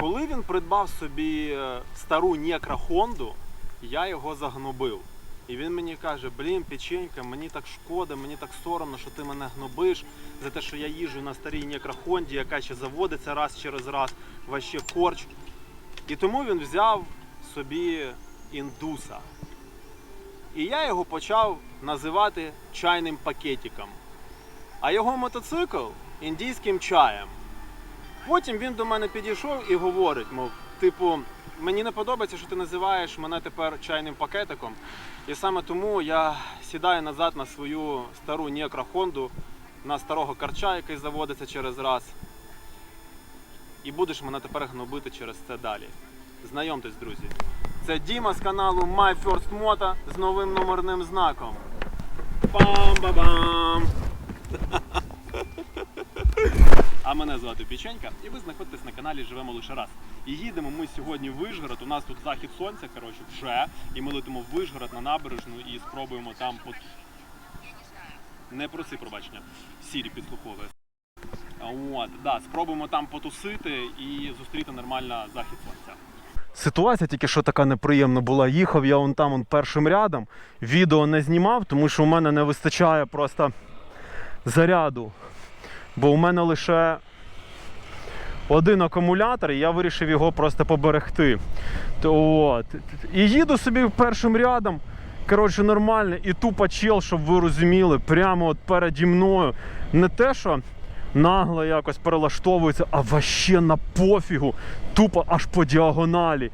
Коли він придбав собі е, стару Некра Хонду, я його загнобив. І він мені каже: блін, печенька, мені так шкода, мені так соромно, що ти мене гнобиш за те, що я їжджу на старій Некра Хонді, яка ще заводиться раз через раз, ваще корч. І тому він взяв собі індуса. І я його почав називати чайним пакетиком, а його мотоцикл індійським чаєм. Потім він до мене підійшов і говорить, мов, типу, мені не подобається, що ти називаєш мене тепер чайним пакетиком. І саме тому я сідаю назад на свою стару Некро Хонду, на старого карча, який заводиться через раз. І будеш мене тепер гнобити через це далі. Знайомтесь, друзі. Це Діма з каналу My First Moto з новим номерним знаком. Пам-ба-бам! А мене звати Піченька, і ви знаходитесь на каналі Живемо лише раз. І їдемо ми сьогодні в Вишгород. У нас тут захід сонця, коротше, вже. І ми летимо в Вишгород на набережну і спробуємо там по. Не проси пробачення. Сірі підслуховує. От, да, спробуємо там потусити і зустріти нормально захід сонця. Ситуація тільки що така неприємна була. Їхав я вон там вон першим рядом. Відео не знімав, тому що у мене не вистачає просто заряду. Бо у мене лише один акумулятор, і я вирішив його просто поберегти. То, от. І їду собі першим рядом. Коротше, нормально, і тупо чел, щоб ви розуміли, прямо от переді мною. Не те, що нагло якось перелаштовується, а ваще на пофігу, тупо аж по діагоналі.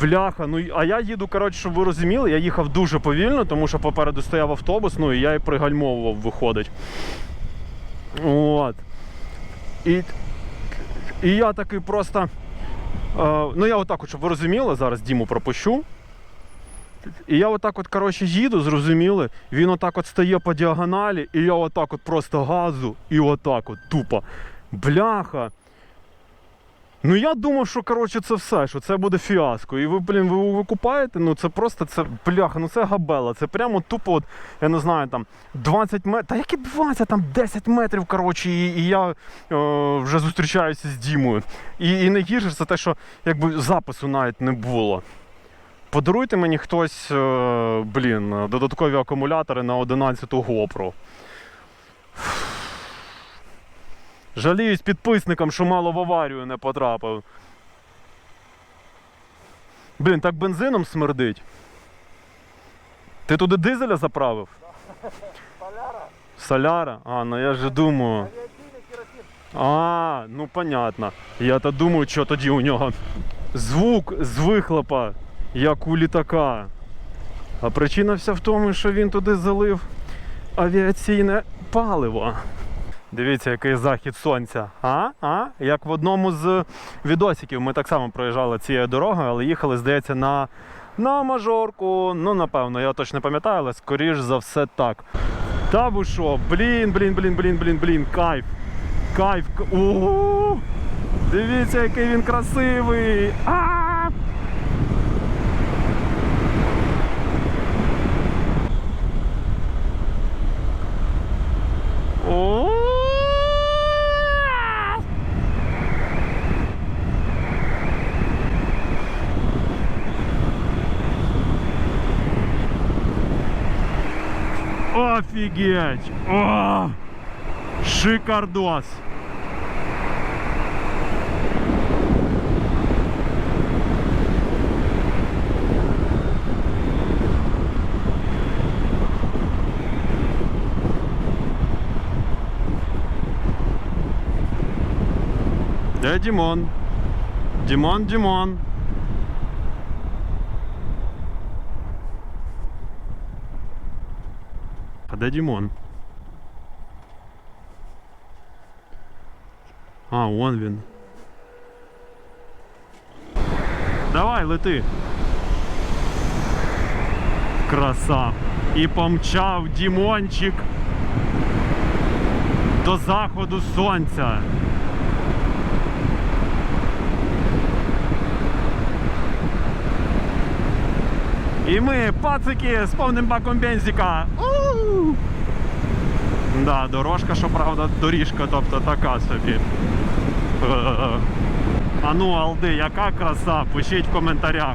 Бляха, ну а я їду, коротше, щоб ви розуміли, я їхав дуже повільно, тому що попереду стояв автобус, ну і я і пригальмовував, виходить. От. І, і я такий просто. Е, ну я отак, от, щоб ви розуміли, зараз Діму пропущу. І я отак от, коротше, їду, зрозуміли. Він отак от стає по діагоналі, і я отак от просто газу, і отак от тупо. Бляха. Ну я думав, що коротше це все, що це буде фіаско. І ви, блін, ви викупаєте, ну це просто це бляха, ну це габела. Це прямо тупо, от, я не знаю, там 20 метрів. Та які 20, там 10 метрів, коротше, і, і я е, вже зустрічаюся з Дімою. І, і найгірше це те, що якби запису навіть не було. Подаруйте мені хтось, е, блін, додаткові акумулятори на 11-ту GoPro. Жаліюсь підписникам, що мало в аварію не потрапив. Блін, так бензином смердить. Ти туди дизеля заправив? Соляра, Соляра? А, ну я ж думаю. А, ну понятно. Я то думаю, що тоді у нього звук з вихлопа, як у літака. А причина вся в тому, що він туди залив авіаційне паливо. Дивіться, який захід сонця. А? А? Як в одному з відосиків ми так само проїжджали цією дорогою, але їхали, здається, на, на мажорку. Ну, напевно, я точно не пам'ятаю, але скоріш за все так. Та ви що? Блін, блін, блін, блін, блін, блін, кайф. Кайф. Ого! Дивіться, який він красивий. А! О! Офигеть! О! Шикардос! Де Дімон? Дімон, Дімон. А де Дімон? А, вон він. Давай, лети. Краса. І помчав Дімончик до заходу сонця. І ми, пацики, з повним баком бензика. Да, дорожка, що правда, доріжка, тобто така собі. А ну, Алди, яка краса? Пишіть в коментарях.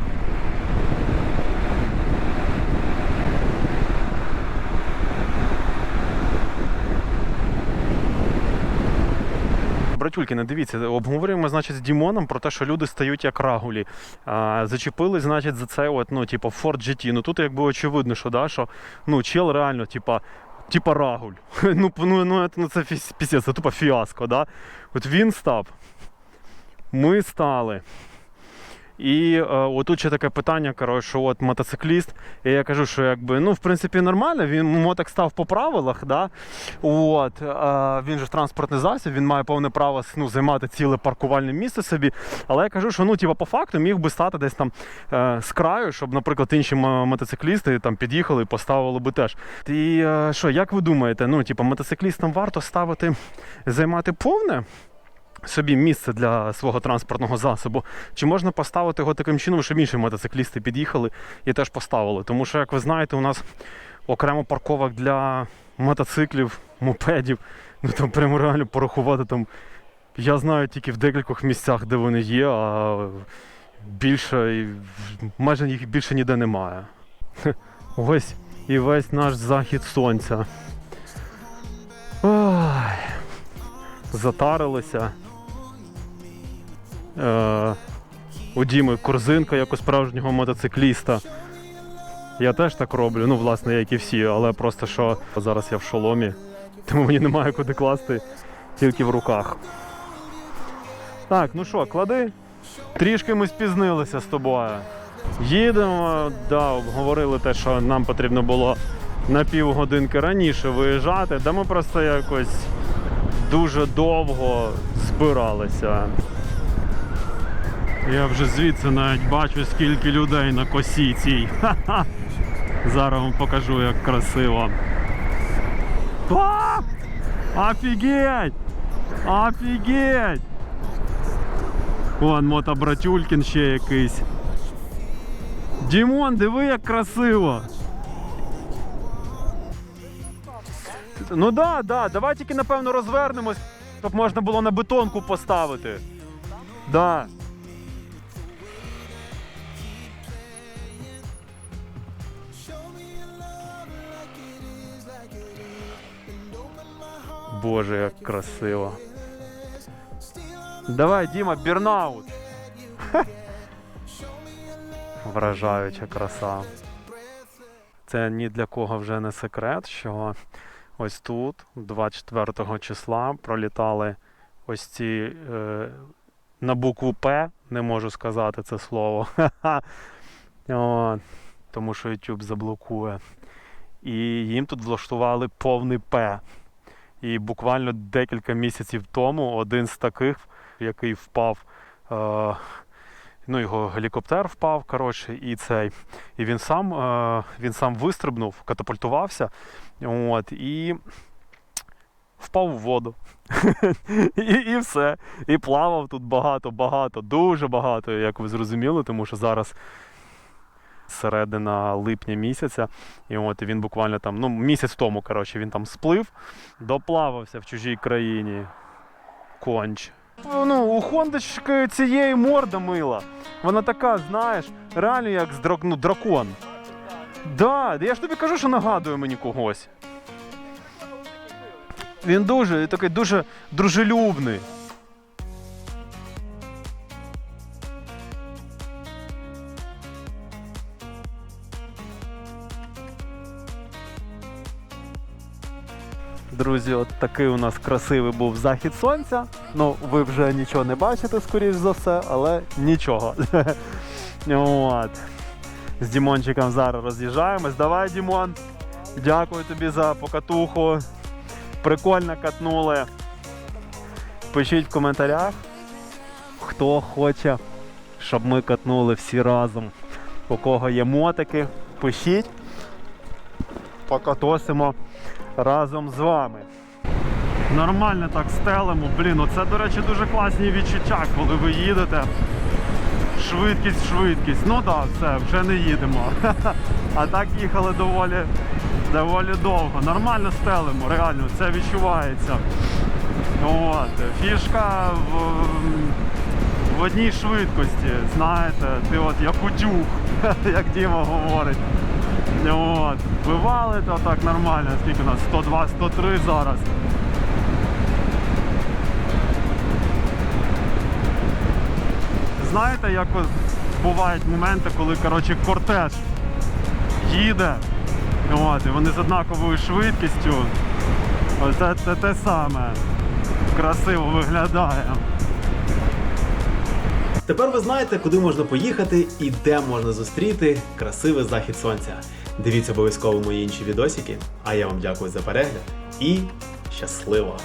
Братюлькіне, дивіться, обговорюємо, значить, з Дімоном про те, що люди стають як рагулі. А, зачепили, значить, за це, от, ну, типу, Ford GT. Ну тут якби очевидно, що, да, що ну, чел реально, типа, типа рагуль. ну, ну, ну, ну, це пісець, це тупо фіаско, да? От він став, ми стали. І е, отут ще таке питання, коротше, що от мотоцикліст, і я кажу, що якби, ну, в принципі, нормально, він мотик став по правилах, да? От, е, він же транспортний засіб, він має повне право ну, займати ціле паркувальне місце собі. Але я кажу, що ну, типу, по факту міг би стати десь там е, з краю, щоб, наприклад, інші мотоциклісти там під'їхали і поставили би теж. І що, як ви думаєте, ну, типу, мотоциклістам варто ставити, займати повне? Собі місце для свого транспортного засобу, чи можна поставити його таким чином, щоб інші мотоциклісти під'їхали і теж поставили. Тому що, як ви знаєте, у нас окремо парковок для мотоциклів, мопедів. Ну там прямо реально порахувати там. Я знаю тільки в декількох місцях, де вони є, а більше майже їх більше ніде немає. Ось і весь наш захід сонця. Ой, затарилися. Е, у Діми корзинка, як у справжнього мотоцикліста. Я теж так роблю, ну, власне, як і всі, але просто що зараз я в шоломі, тому мені немає куди класти, тільки в руках. Так, ну що, клади. Трішки ми спізнилися з тобою. Їдемо, да, обговорили те, що нам потрібно було на півгодинки раніше виїжджати, да ми просто якось дуже довго збиралися. Я вже звідси навіть бачу, скільки людей на косі цій. Ха-ха. Зараз вам покажу, як красиво. А! Офігеть! Офігеть! Вон мотобратюлькін ще якийсь. Дімон, диви, як красиво! Ну да, да, давай тільки напевно розвернемось, щоб можна було на бетонку поставити. Да. Боже, як красиво. Давай, Діма, бірнаут. Вражаюча краса. Це ні для кого вже не секрет, що ось тут, 24 числа, пролітали ось ці е, на букву П, не можу сказати це слово. Ха-ха. Тому що YouTube заблокує. І їм тут влаштували повний П. І буквально декілька місяців тому один з таких, який впав, е, ну його гелікоптер впав, коротше, і цей. І він сам, е, він сам вистрибнув, катапультувався. От, і впав у воду. і, і все. І плавав тут багато, багато, дуже багато, як ви зрозуміли, тому що зараз середина липня місяця. І от він буквально там, ну, місяць тому, коротше, він там сплив, доплавався в чужій країні. Конч. Ну, у Хондочки цієї морда мила. Вона така, знаєш, реально як з драк... ну, дракон. Да, я ж тобі кажу, що нагадує мені когось. Він дуже такий дуже дружелюбний. Друзі, от такий у нас красивий був захід сонця. Ну, ви вже нічого не бачите, скоріш за все, але нічого. От. З Дімончиком зараз роз'їжджаємось. Давай, Дімон. Дякую тобі за покатуху. Прикольно катнули. Пишіть в коментарях, хто хоче, щоб ми катнули всі разом. У кого є мотики, пишіть. Покатосимо разом з вами. Нормально так стелимо. Блін, оце, до речі, дуже класні відчуття, коли ви їдете. Швидкість, швидкість. Ну так, все, вже не їдемо. А так їхали доволі, доволі довго. Нормально стелимо, реально, це відчувається. От. Фішка в, в одній швидкості, знаєте, ти от як утюг, як Діма говорить. От. Вивалити отак нормально, скільки у нас? 102, 103 зараз. Знаєте, як бувають моменти, коли коротше, кортеж їде, от, і вони з однаковою швидкістю. Оце це те саме. Красиво виглядає. Тепер ви знаєте, куди можна поїхати і де можна зустріти красивий захід сонця. Дивіться обов'язково мої інші відосики. А я вам дякую за перегляд і щасливо!